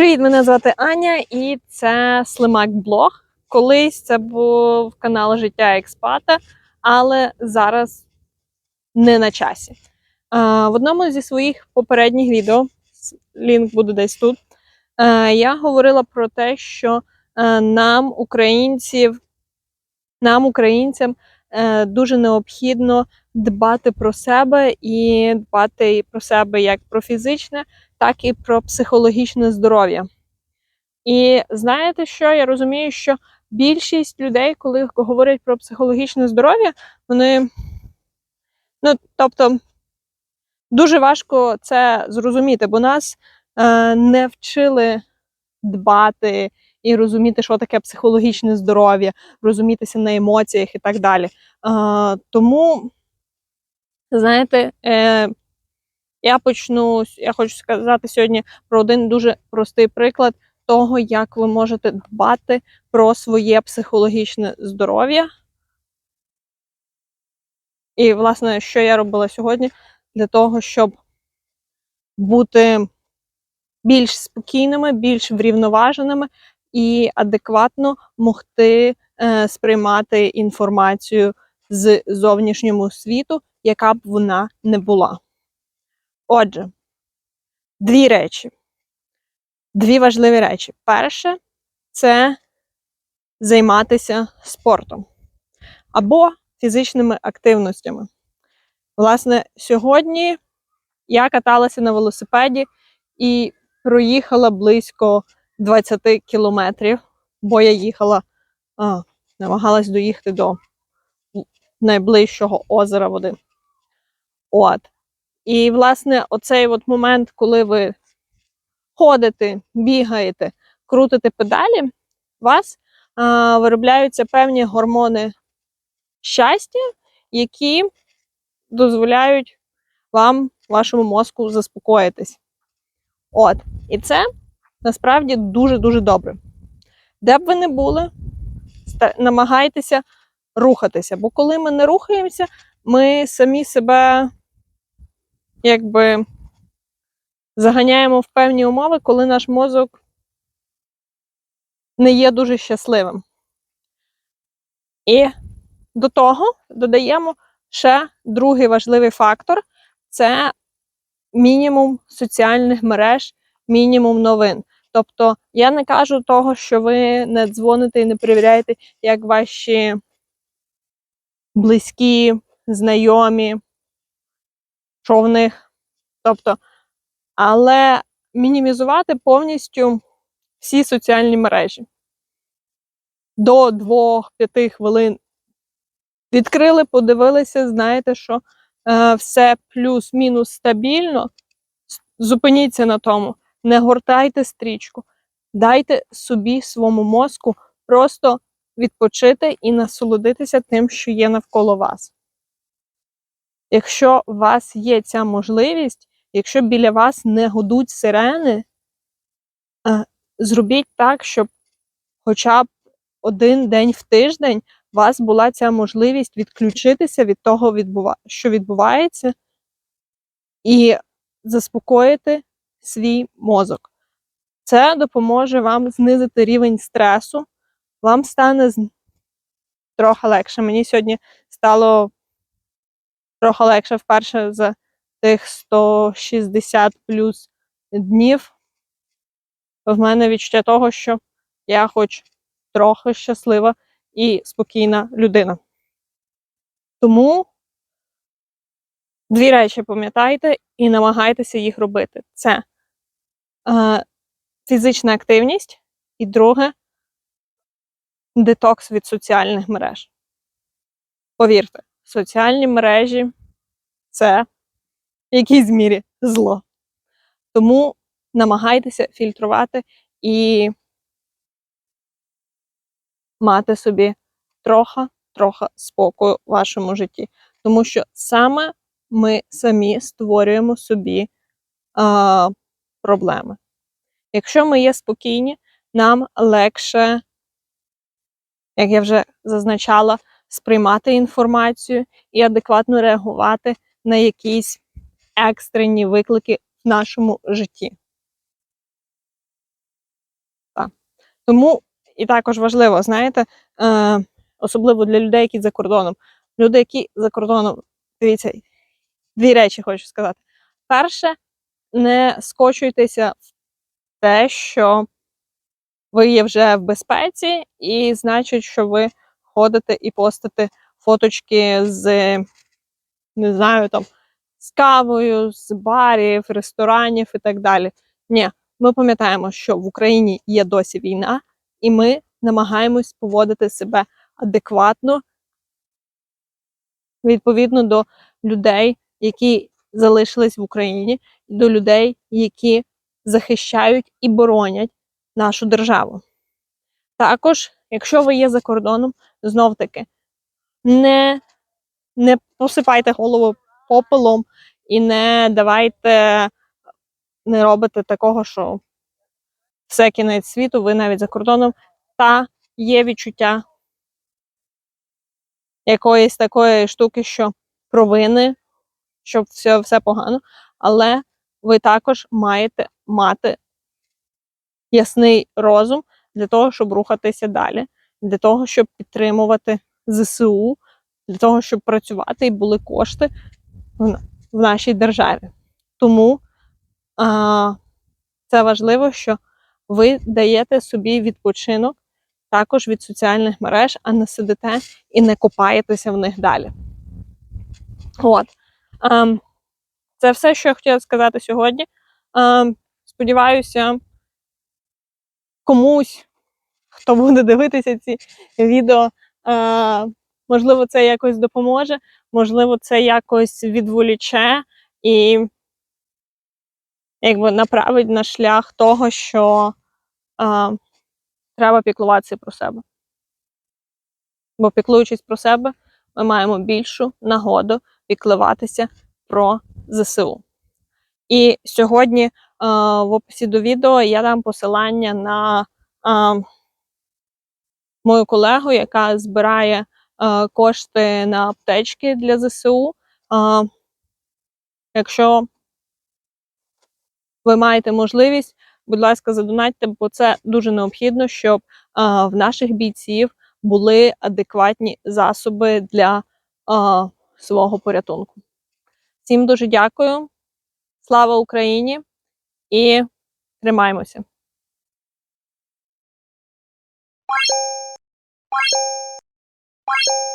Привіт, мене звати Аня, і це Слимак Блог. Колись це був канал Життя експата, але зараз не на часі. В одному зі своїх попередніх відео, лінк буде десь тут. е, Я говорила про те, що е, нам, українців, нам, українцям, е, дуже необхідно дбати про себе і дбати про себе як про фізичне, так і про психологічне здоров'я. І знаєте що? Я розумію, що більшість людей, коли говорять про психологічне здоров'я, вони. Ну, тобто, дуже важко це зрозуміти, бо нас е, не вчили дбати і розуміти, що таке психологічне здоров'я, розумітися на емоціях і так далі. Е, тому, знаєте, е, я почну, я хочу сказати сьогодні про один дуже простий приклад того, як ви можете дбати про своє психологічне здоров'я. І, власне, що я робила сьогодні для того, щоб бути більш спокійними, більш врівноваженими і адекватно могти е, сприймати інформацію з зовнішнього світу, яка б вона не була. Отже, дві речі. Дві важливі речі. Перше це займатися спортом або фізичними активностями. Власне, сьогодні я каталася на велосипеді і проїхала близько 20 кілометрів, бо я їхала, а, намагалась доїхати до найближчого озера води. От. І, власне, оцей от момент, коли ви ходите, бігаєте, крутите педалі, у вас а, виробляються певні гормони щастя, які дозволяють вам, вашому мозку, заспокоїтись. От. І це насправді дуже-дуже добре. Де б ви не були, намагайтеся рухатися. Бо коли ми не рухаємося, ми самі себе якби заганяємо в певні умови, коли наш мозок не є дуже щасливим. І до того додаємо ще другий важливий фактор це мінімум соціальних мереж, мінімум новин. Тобто я не кажу того, що ви не дзвоните і не перевіряєте, як ваші близькі, знайомі, що в них. Тобто, але мінімізувати повністю всі соціальні мережі. До 2-5 хвилин відкрили, подивилися, знаєте, що е, все плюс-мінус стабільно. Зупиніться на тому, не гортайте стрічку, дайте собі своєму мозку просто відпочити і насолодитися тим, що є навколо вас. Якщо у вас є ця можливість, якщо біля вас не гудуть сирени, е, зробіть так, щоб хоча б один день в тиждень у вас була ця можливість відключитися від того, що відбувається, і заспокоїти свій мозок. Це допоможе вам знизити рівень стресу, вам стане трохи легше. Мені сьогодні стало трохи легше вперше за тих 160 плюс днів. В мене відчуття того, що я хоч трохи щаслива і спокійна людина. Тому дві речі пам'ятайте і намагайтеся їх робити. Це е, фізична активність, і друге детокс від соціальних мереж. Повірте, соціальні мережі це в якійсь мірі зло. Тому намагайтеся фільтрувати і мати собі трохи, трохи спокою в вашому житті. Тому що саме ми самі створюємо собі а, проблеми. Якщо ми є спокійні, нам легше, як я вже зазначала, сприймати інформацію і адекватно реагувати на якісь екстрені виклики в нашому житті. Тому і також важливо, знаєте, е, особливо для людей, які за кордоном. Люди, які за кордоном, дивіться, дві речі хочу сказати. Перше, не скочуйтеся в те, що ви є вже в безпеці, і значить, що ви ходите і постите фоточки з, не знаю, там, з кавою, з барів, ресторанів і так далі. Ні, ми пам'ятаємо, що в Україні є досі війна, і ми намагаємось поводити себе адекватно відповідно до людей, які залишились в Україні, і до людей, які захищають і боронять нашу державу. Також, якщо ви є за кордоном, знов таки не, не посипайте голову попелом і не давайте, не робите такого, що все кінець світу, ви навіть за кордоном, та є відчуття якоїсь такої штуки, що провини, що все, все погано, але ви також маєте мати ясний розум для того, щоб рухатися далі, для того, щоб підтримувати ЗСУ, для того, щоб працювати і були кошти в, в нашій державі. Тому а, це важливо, що ви даєте собі відпочинок також від соціальних мереж, а не сидите і не копаєтеся в них далі. От. Ем, це все, що я хотіла сказати сьогодні. Ем, сподіваюся, комусь, хто буде дивитися ці відео, е, можливо, це якось допоможе, можливо, це якось відволіче і якби направить на шлях того, що е, треба піклуватися про себе. Бо піклуючись про себе, ми маємо більшу нагоду піклуватися про ЗСУ. І сьогодні е, в описі до відео я дам посилання на е, мою колегу, яка збирає кошти на аптечки для ЗСУ. Е, якщо ви маєте можливість, будь ласка, задонатьте, бо це дуже необхідно, щоб е, в наших бійців були адекватні засоби для е, свого порятунку. Всім дуже дякую. Слава Україні і тримаємося. You.